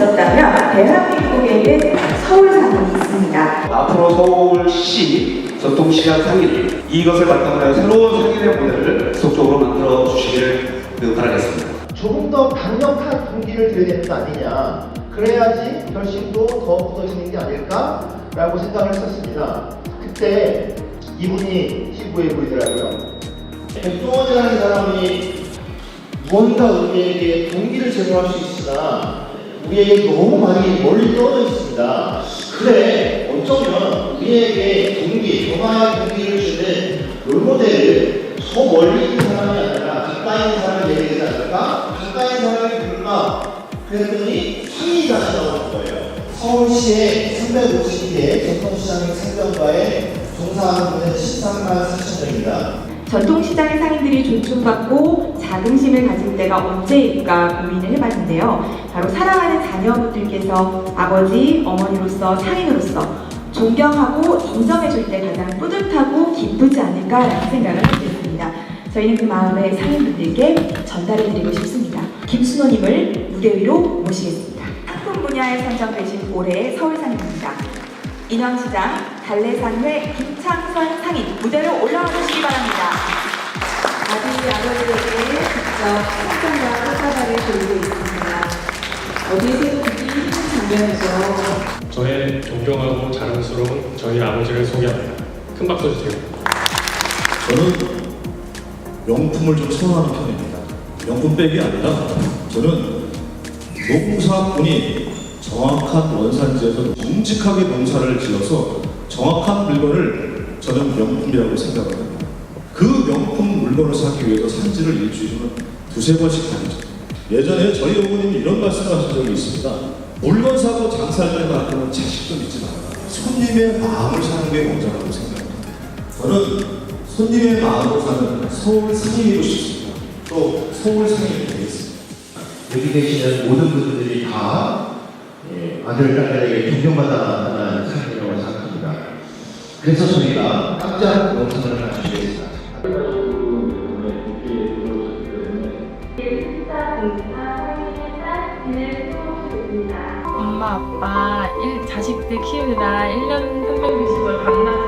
있었다면 대한민국에는 서울상이 있습니다. 앞으로 서울시 전통시장 상인들 이것을 바탕으로 해서 새로운 상인의 모델을 지속적으로 만들어 주시기를 바라겠습니다. 조금 더 강력한 동기를 들여야 되는 거 아니냐 그래야지 결심도 더 굳어지는 게 아닐까라고 생각을 했었습니다. 그때 이분이 TV에 보이더라고요. 백종원이라는 사람이 무언가 우리에게 동기를 제공할 수 있으나 우리에게 너무 많이 멀리 떨어져 있습니다. 그래, 어쩌면 우리에게 동기, 변화의 동기를 주는 롤모델을 저 멀리 있는 사람이 아니라 가까이 있는 되게 되지 않을까? 가까이 있는 사람이 누굴까? 그랬더니 상인이가 나오는 거예요. 서울시의 352개 전통시장 상점가에 종사하는 분은 13만 4천 명입니다. 전통시장의 상인들이 존중받고 자긍심을 가질 때가 언제일까 고민을 해봤는데요. 바로 사랑하는 자녀분들께서 아버지, 어머니로서 상인으로서 존경하고 인정해줄 때 가장 뿌듯하고 기쁘지 않을까라는 생각을 하게 됐습니다. 저희는 그 마음을 상인분들께 전달해드리고 싶습니다. 김순호님을 무대 위로 모시겠습니다. 상품 분야에 선정되신 올해의 서울상인입니다. 인왕시장 달래산회 김창선 상인 무대로 올라와 주시기 바랍니다. 아들이 아버지에게 직접 상품과 꽃다발을 돌리고 있습니다. 어디에서. 저의 존경하고 자랑스러운 저희 아버지를 소개합니다. 큰 박수 주세요. 저는 명품을 좀 선호하는 편입니다. 명품백이 아니라 저는 농사꾼이 정확한 원산지에서 묵직하게 농사를 지어서 정확한 물건을 저는 명품이라고 생각을 합니다. 물건을 사기 위해서 산지를 일주일이면 두세 번씩 다니죠. 예전에 저희 어머님이 이런 말씀을 하신 적이 있습니다. 물건 사고 장사할 때만큼은 자식도 믿지 마라. 손님의 마음을 사는 게 먼저라고 생각합니다. 저는 손님의 마음으로 사는 서울 상인이고 싶습니다. 또 서울 상인이 되겠습니다. 여기 계시는 모든 분들이 다 예, 아들, 딸에게 존경받아야 하는 상이라고 생각합니다. 그래서 저희가 깜짝 영상을 아빠 일, 자식들 키우느라 1년 360을 밤낮